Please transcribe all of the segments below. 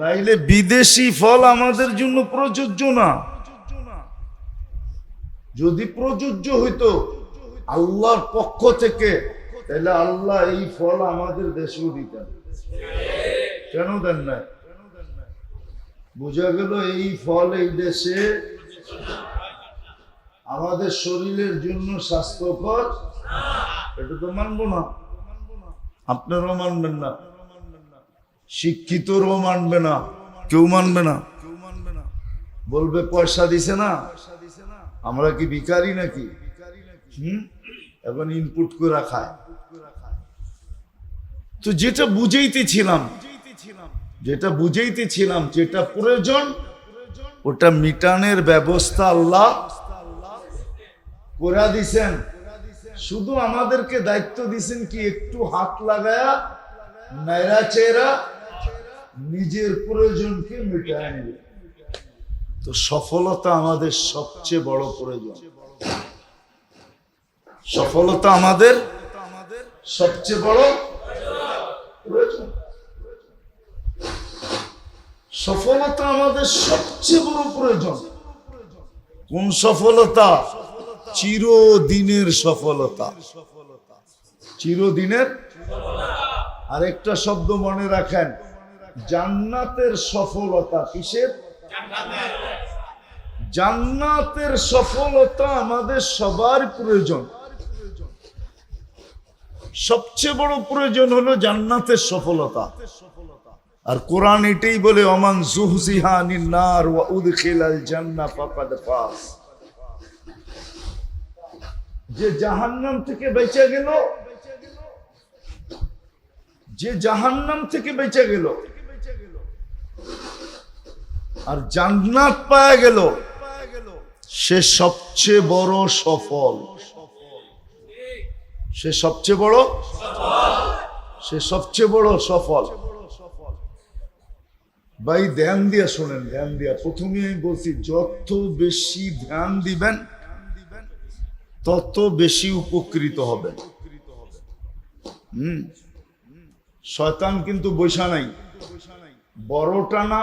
নাইলে বিদেশি ফল আমাদের জন্য প্রযোজ্য না। যদি প্রযোজ্য হইতো আল্লাহর পক্ষ থেকে, তাহলে আল্লাহ এই ফল আমাদের দেশেও দিতেন। কেন দেন না বোঝা গেল এই ফল এই দেশে আমাদের শরীরের জন্য স্বাস্থ্যকর? এটা তো মানবো না। আপনারাও মানবেন না। শিক্ষিতরাও মানবে না, কেউ মানবে না। বলবে, পয়সা দিছে না। আমরা কি ভিকারি নাকি? এখন ইনপুট করে খায়। তো যেটা বুঝাইতেছিলাম যেটা বুঝাইতেছিলাম, যেটা প্রয়োজন, ওটা মিটানের ব্যবস্থা আল্লাহ করে দিছেন। শুধু আমাদেরকে দায়িত্ব দিছেন কি একটু হাত লাগায়া নাইরা চেরা নিজের প্রয়োজনকে মিটায় নেবে। তো সফলতা আমাদের সবচেয়ে বড় প্রয়োজন। সফলতা আমাদের সবচেয়ে বড় প্রয়োজন। সফলতা আমাদের সবচেয়ে বড় প্রয়োজন। কোন সফলতা? চিরদিনের সফলতা। চিরদিনের? আরেকটা শব্দ মনে রাখেন। জান্নাতের সফলতা কিসের? জান্নাতের সফলতা আমাদের সবার প্রয়োজন। সবচেয়ে বড় প্রয়োজন হলো জান্নাতের সফলতা। আর কোরআন এটাই বলে অমান জুহজিহা ওয়া উদখিলাল জান্নাহ ফাকাদ যে জাহান্নাম থেকে বেঁচে গেল, যে জাহান্নাম থেকে বেঁচে গেল আর জান্নাত পাওয়া গেল। সে সবচেয়ে বড় সফল। সে সবচেয়ে বড়? সে সবচেয়ে বড় সফল। ভাই, ধ্যান দিয়া শোনেন, ধ্যান দিয়া। প্রথমে আমি বলছি, যত বেশি ধ্যান দিবেন, তত বেশি উপকৃত হবেন। হুম? শয়তান কিন্তু বৈশা নাই। বড়টা না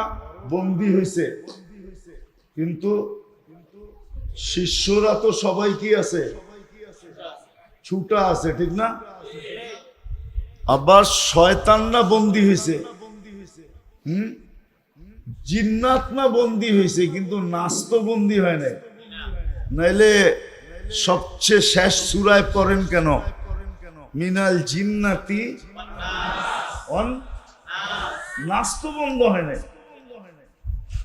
বন্দি হয়েছে কিন্তু শিষ্যরা তো সবাই কি আছে? ছুটা আছে, ঠিক না? আবার শয়তানরা বন্দি হয়েছে হুম? জিন্নাত না বন্দি হয়েছে কিন্তু নাচ তো বন্দি হয় নাই। নাইলে সবচেয়ে শেষ সুরায় পড়েন কেন? মিনাল জিন্নাতি অন নাচ তো বন্ধ হয় নাই।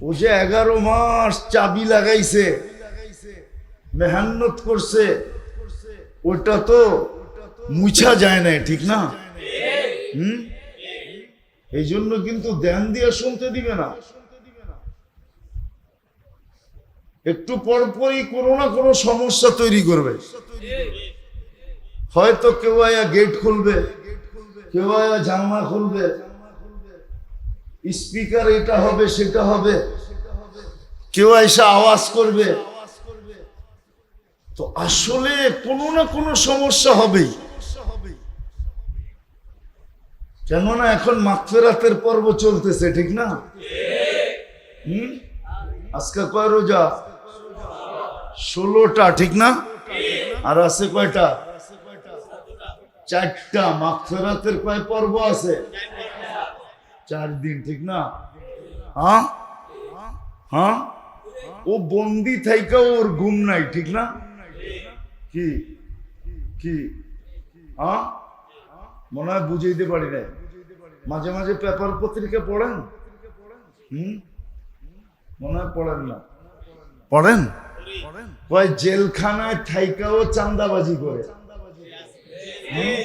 ও যে এগারো মাস চাবি লাগাইছে, মেহান্নত করছে, ওটা তো মুছা যায় না ঠিক না? হুম? এই জন্য কিন্তু ধ্যান দিয়ে শুনতে দিবে না। একটু পরপরই কোনো না কোনো সমস্যা তৈরি করবে। হয়তো কেউ আয়া গেট খুলবে, কেউ আয়া জানলা খুলবে স্পিকার এটা হবে, সেটা হবে। কেউ এসে আওয়াজ করবে। তো আসলে কোনো না কোনো সমস্যা হবেই। কেননা এখন মাগফেরাতের পর্ব চলতেছে, ঠিক না? হুম? আজকে কয় রোজা? ষোলোটা, ঠিক না? আর আছে কয়টা? চারটা। মাগফেরাতের কয় পর্ব আছে? চার দিন ঠিক না? হ্যাঁ? হ্যাঁ? ও বন্দি থাইকা ওর ঘুম নাই, ঠিক না? কি? কি? হ্যাঁ? মনে হয় বুঝাইতে পারি নাই। মাঝে মাঝে পেপার পত্রিকা পড়েন? হুম? মনে হয় পড়েন না। পড়েন? কয় জেলখানায় থাইকাও চান্দাবাজি করে। হুম?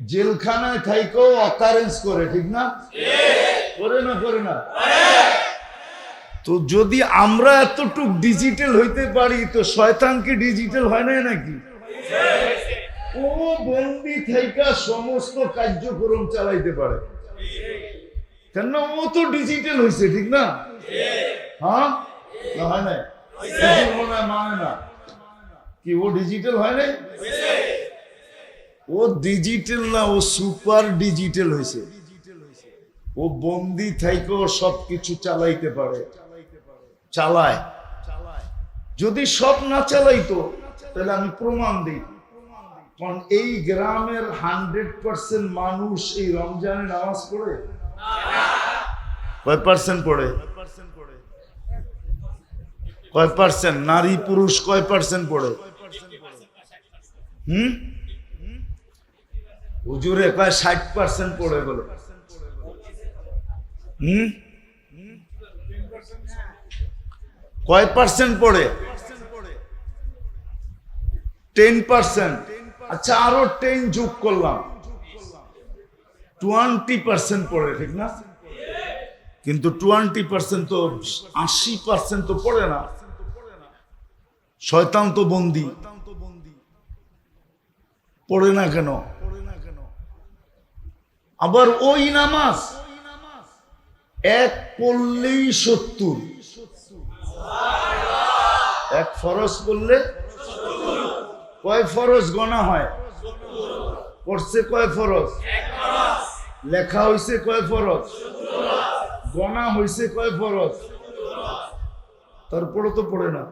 জেলখানায় থাইকাও অকারেন্স করে ঠিক না? করে না করে না? তো যদি আমরা এতটুক ডিজিটাল হইতে পারি তো শয়তান কি ডিজিটাল হয় না নাকি? ও বন্দি থাইকা সমস্ত কার্যক্রম চালাইতে পারে। কেন ও তো ডিজিটাল হয়েছে ঠিক না? হ্যাঁ? না হয় না হয় মানে না। কি ও ডিজিটাল হয় নাই? ও ডিজিটাল না, ও সুপার ডিজিটাল হয়েছে। ও বন্দি থেকেও সব কিছু চালাইতে পারে। চালায়। যদি সব না চালাইতো, তাহলে আমি প্রমাণ দিই। কারণ এই গ্রামের হান্ড্রেড পার্সেন্ট মানুষ এই রমজানে নামাজ পড়ে? কয় পার্সেন্ট পড়ে? কয় পার্সেন্ট নারী পুরুষ কয় পার্সেন্ট পড়ে? হুম? হুজুরে কয় ষাট পার্সেন্ট পড়ে বলে হুম? কয় পার্সেন্ট পড়ে? টেন পার্সেন্ট আচ্ছা আরও টেন যোগ করলাম। টোয়েন্টি পার্সেন্ট পড়ে, ঠিক না? কিন্তু টোয়েন্টি পার্সেন্ট তো আশি পার্সেন্ট তো পড়ে না। শয়তান তো বন্দি। পড়ে না কেন? আবার ওই নামাজ এক পড়লেই সত্তর। এক ফরজ করলে কয় ফরজ গণা হয়? পড়ছে কয় ফরজ? লেখা হইছে কয় ফরজ? গণা হইছে কয় ফরজ? তারপরে তো পড়ে না।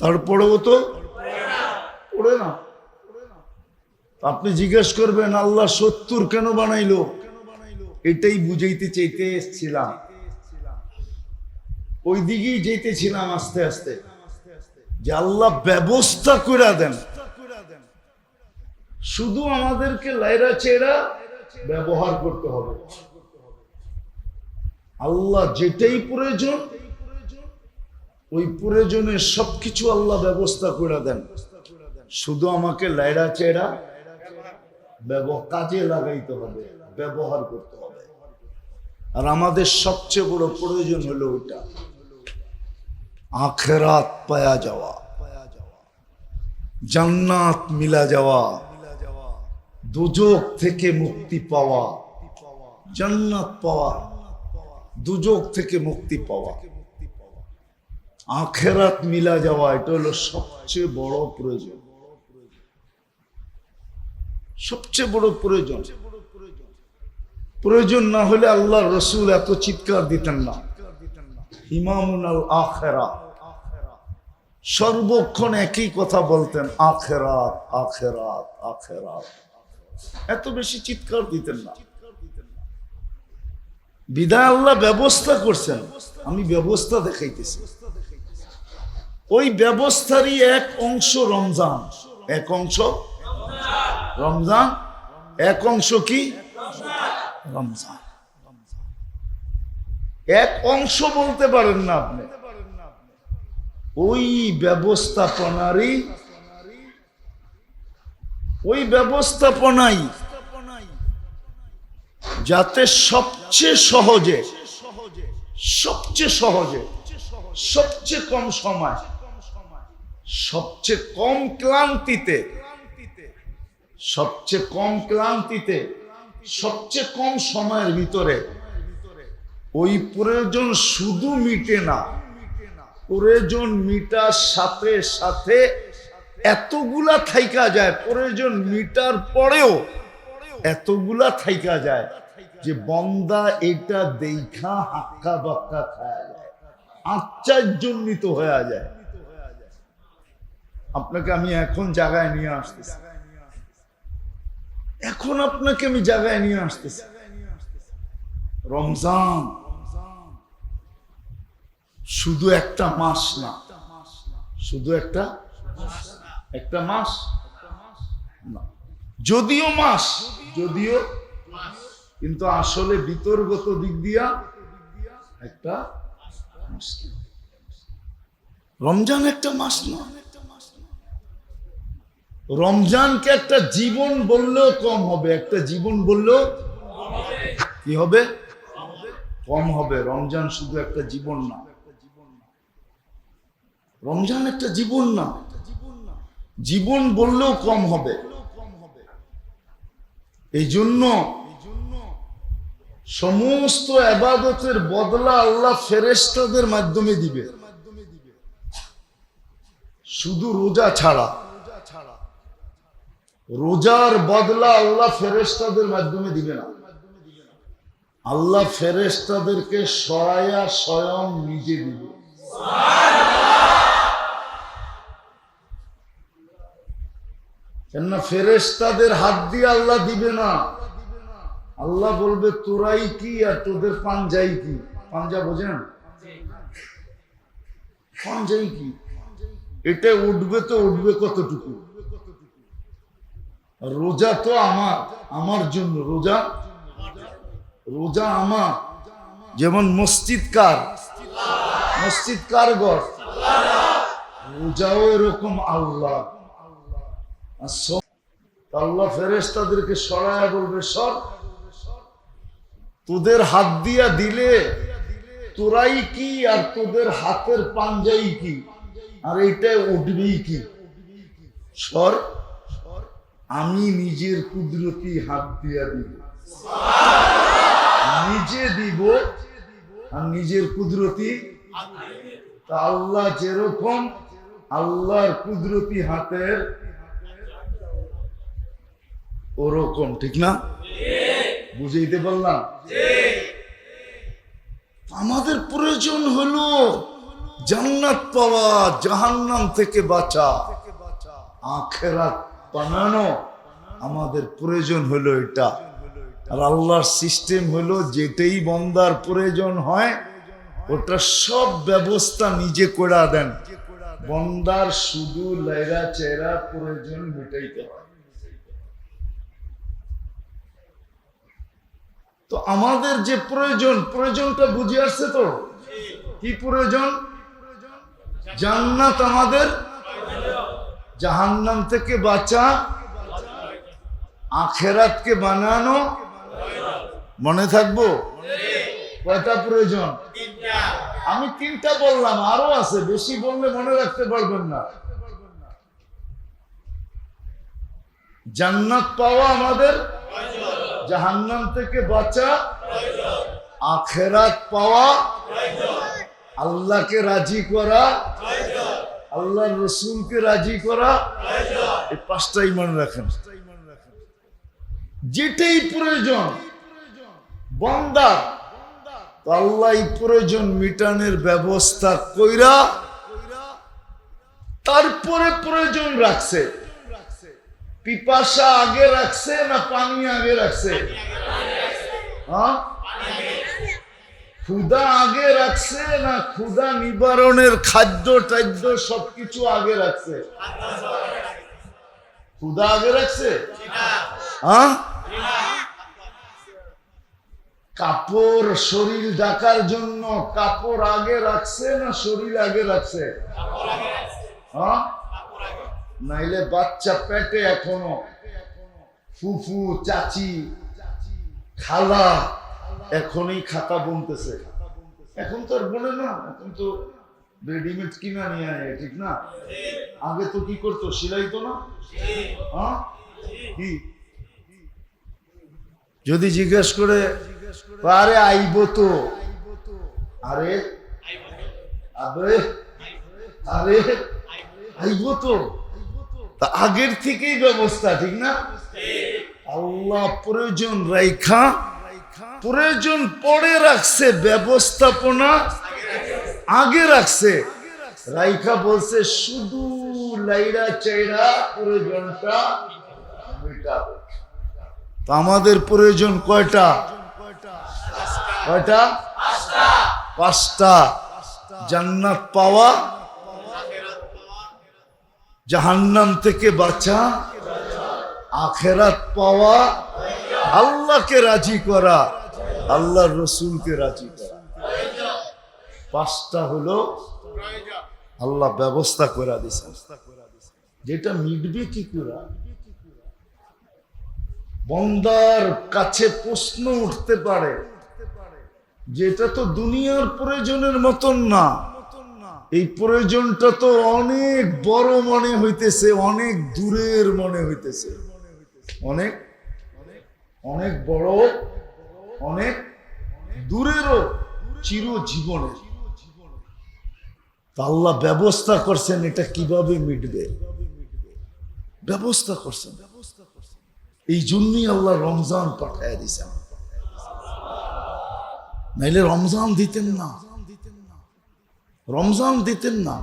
তারপরেও তো পড়ে না। আপনি জিজ্ঞেস করবেন, আল্লাহ সত্তর কেন বানাইলো? এটাই বুঝাইতে চাইতে এসছিলাম। ওই দিকেই যেতেছিলাম আস্তে আস্তে। যে আল্লাহ ব্যবস্থা করে দেন। শুধু আমাদেরকে লাইরা চেরা ব্যবহার করতে হবে। আল্লাহ যেটাই প্রয়োজন, ওই প্রয়োজনে সবকিছু আল্লাহ ব্যবস্থা করে দেন। শুধু আমাকে লাইরা চেরা কাজে লাগাইতে হবে, ব্যবহার করতে হবে। আর আমাদের সবচেয়ে বড় প্রয়োজন হলো ওটা আখেরাত পায়া যাওয়া, জান্নাত মিলা যাওয়া, দুজক থেকে মুক্তি পাওয়া, জান্নাত পাওয়া, দুজক থেকে মুক্তি পাওয়া। আখেরাত মিলা যাওয়া, এটা হলো সবচেয়ে বড় প্রয়োজন। সবচেয়ে বড় প্রয়োজন। প্রয়োজন না হলে আল্লাহ রসুল এত চিৎকার দিতেন না। ইমামুন আখেরা সর্বক্ষণ একই কথা বলতেন, আখেরাত আখেরাত আখেরাত। এত বেশি চিৎকার দিতেন না। বিদায় আল্লাহ ব্যবস্থা করছেন, আমি ব্যবস্থা দেখাইতেছি। ওই ব্যবস্থারই এক অংশ রমজান, এক অংশ রমজান? এক অংশ কি? রমজান। এক অংশ বলতে পারেন না আপনি। ওই ব্যবস্থাপনারই ওই ব্যবস্থাপনাই যাতে সবচেয়ে সহজে সবচেয়ে সহজে সবচেয়ে কম সময় সবচেয়ে কম ক্লান্তিতে সবচেয়ে কম ক্লান্তিতে, সবচেয়ে কম সময়ের ভিতরে, ওই প্রয়োজন শুধু মিটে না, প্রয়োজন মিটার সাথে সাথে এতগুলা থাইকা যায়, প্রয়োজন মিটার পরেও এতগুলা থাইকা যায় যে বন্দা এটা দেখা হাক্কা বাক্কা খায়া যায় আশ্চর্যজনিত হয়ে যায়। আপনাকে আমি এখন জায়গায় নিয়ে আসতেছি। এখন আপনাকে আমি জায়গায় নিয়ে আসতেছি। রমজান। শুধু একটা মাস না। শুধু একটা একটা মাস? না। যদিও মাস, যদিও কিন্তু আসলে বিতর্গত দিক দিয়া একটা রমজান একটা মাস না। রমজানকে একটা জীবন বললেও কম হবে, একটা জীবন বললেও কি হবে? কম হবে। রমজান শুধু একটা জীবন না। রমজান একটা জীবন না। জীবন বললেও কম হবে। এই জন্য সমস্ত আবাদতের বদলা আল্লাহ ফেরেস্তাদের মাধ্যমে দিবে। শুধু রোজা ছাড়া। রোজার বদলা আল্লাহ ফেরেস্তাদের মাধ্যমে দিবে না। আল্লাহ ফেরেস্তাদেরকে সরাইয়া স্বয়ং নিজে দিবে। কেননা ফেরেস্তাদের হাত দিয়ে আল্লাহ দিবে না। আল্লাহ বলবে, তোরাই কি আর তোদের পাঞ্জাই কি? পাঞ্জা বোঝেন? পাঞ্জাই কি? এটা উঠবে তো উঠবে কতটুকু? রোজা তো আমার আমার জন্য রোজা। রোজা আমার। যেমন মসজিদ কার মসজিদ কার রোজাও এরকম আল্লাহ। আল্লাহ ফেরেস্তাদেরকে সরায়া বলবে, সর, তোদের হাত দিয়া দিলে তোরাই কি আর তোদের হাতের পাঞ্জাই কি? আর এটা উঠবেই কি? সর আমি নিজের কুদরতি হাত দিয়া দিব। নিজে দিব আর নিজের কুদরতি তা আল্লাহ যেরকম আল্লাহর কুদরতি হাতের ওরকম, ঠিক না? বুঝাইতে পারলাম? আমাদের প্রয়োজন হলো জান্নাত পাওয়া, জাহান্নাম থেকে বাঁচা, আখেরাত বানানো। আমাদের প্রয়োজন হলো এটা। আর আল্লাহর সিস্টেম হলো যেটাই বন্দার প্রয়োজন হয়, ওটা সব ব্যবস্থা নিজে করে দেন। বন্দার শুধু লাইরা চেরা প্রয়োজন মেটাইতে হয়। তো আমাদের যে প্রয়োজন, প্রয়োজনটা বুঝে আসছে তো? কি প্রয়োজন? জান্নাত আমাদের জাহান্নাম থেকে বাঁচা, আখেরাতকে বানানো, মনে থাকব? কয়টা প্রয়োজন? আমি তিনটা বললাম, আরও আছে, বেশি বললে মনে রাখতে পারবেন না। জান্নাত পাওয়া আমাদের, জাহান্নাম থেকে বাঁচা, আখেরাত পাওয়া, আল্লাহকে রাজি করা আল্লাহ রসুলকে রাজি করা এই পাঁচটাই মনে রাখেন। যেটাই প্রয়োজন, বন্দা আল্লাহ প্রয়োজন মিটানের ব্যবস্থা কইরা তারপরে প্রয়োজন রাখছে। পিপাসা আগে রাখছে না পানি আগে রাখছে? হ্যাঁ? ক্ষুদা আগে রাখছে না ক্ষুদা নিবারণের খাদ্য, টাদ্য সবকিছু আগে রাখছে? ক্ষুদা আগে রাখছে? কাপড় শরীর ডাকার জন্য কাপড় আগে রাখছে না শরীর আগে রাখছে? নাইলে বাচ্চা পেটে এখনও ফুফু, চাচি, খালা এখনই খাতা বুনতেছে। এখন তো আর বলে না, এখন তো রেডিমেড কিনা নিয়ে ঠিক না? আগে তো কি করতো সিলাইতো না? হ্যাঁ? যদি জিজ্ঞেস করে, আরে আইব তো। আরে আরে আরে, আইব তো। তা আগের থেকেই ব্যবস্থা, ঠিক না? আল্লাহ প্রয়োজন, রাইখা। প্রয়োজন পরে রাখছে, ব্যবস্থাপনা আগে রাখছে। রাইখা বলছে, শুধু লাইরা চাইরা প্রয়োজনটা তো আমাদের প্রয়োজন কয়টা? কয়টা? পাঁচটা। জান্নাত পাওয়া, জাহান্নাম থেকে বাঁচা, আখেরাত পাওয়া, আল্লাহকে রাজি করা। আল্লাহ রসুলকে রাজি করা। পাঁচটা হলো আল্লাহ ব্যবস্থা করে দিছে যেটা মিটবে কি করে? বন্দার কাছে প্রশ্ন উঠতে পারে। যেটা তো দুনিয়ার প্রয়োজনের মতন না। এই প্রয়োজনটা তো অনেক বড় মনে হইতেছে, অনেক দূরের মনে হইতেছে। অনেক অনেক বড় অনেক দূরেরও চিরজীবনের। তা আল্লাহ ব্যবস্থা করছেন এটা কীভাবে মিটবে? ব্যবস্থা করছেন। এই জন্যই আল্লাহ রমজান পাঠায় দিছেন নাইলে রমজান দিতেন না। রমজান দিতেন না।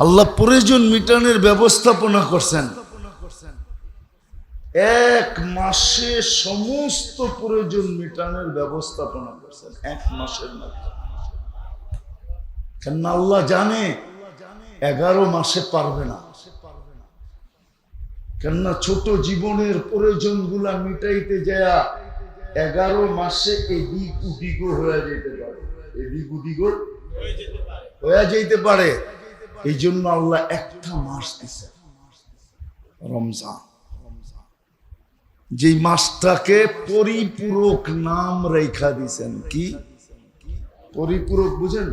আল্লাহ প্রয়োজন মিটানের ব্যবস্থাপনা করছেন। এক মাসে সমস্ত প্রয়োজন মিটানের ব্যবস্থাপনা করছেন, এক মাসের মধ্যে। কেন আল্লাহ জানে, এগারো মাসে পারবে না। কেননা ছোট জীবনের প্রয়োজনগুলা মিটাইতে যায় এগারো মাসে এদিক উদিগো হয়ে যেতে পারে। এদিক উদিগো হয়ে যেতে পারে। এই জন্য আল্লাহ একটা মাস দিছে, রমজান। যে মাসটাকে পরিপূরক নাম রেখা দিছেন, কি? পরিপূরক বুঝেন?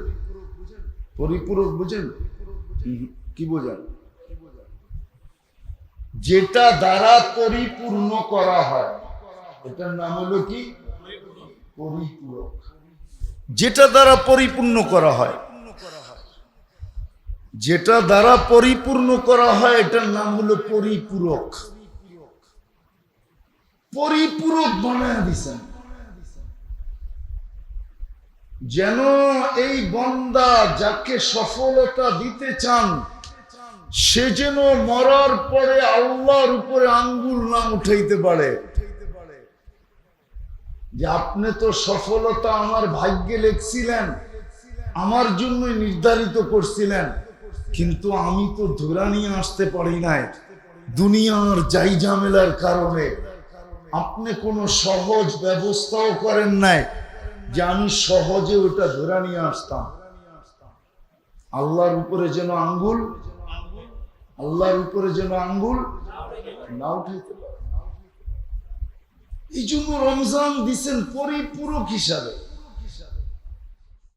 পরিপূরক বুঝেন? কি বোঝেন? যেটা দ্বারা পরিপূর্ণ করা হয়, এটার নাম হলো কি? পরিপূরক। যেটা দ্বারা পরিপূর্ণ করা হয়, যেটা দ্বারা পরিপূর্ণ করা হয়, এটার নাম হলো পরিপূরক। পরিপূরক বানায় দিছেন যেন এই বন্দা যাকে সফলতা দিতে চান, সে যেন মরার পরে আল্লাহর উপরে আঙ্গুল না উঠাইতে পারে। যে আপনি তো সফলতা আমার ভাগ্যে লেখছিলেন, আমার জন্য নির্ধারিত করছিলেন, কিন্তু আমি তো ধরা নিয়ে আসতে পারি নাই। দুনিয়ার যাই ঝামেলার কারণে আপনি কোনো সহজ ব্যবস্থাও করেন নাই যে আমি সহজে ওটা ধরে নিয়ে আসতাম। আল্লাহর উপরে যেন আঙ্গুল, আল্লাহর উপরে যেন আঙ্গুল না উঠাইতে পারে। এই জন্য রমজান দিচ্ছেন পরিপূরক হিসাবে।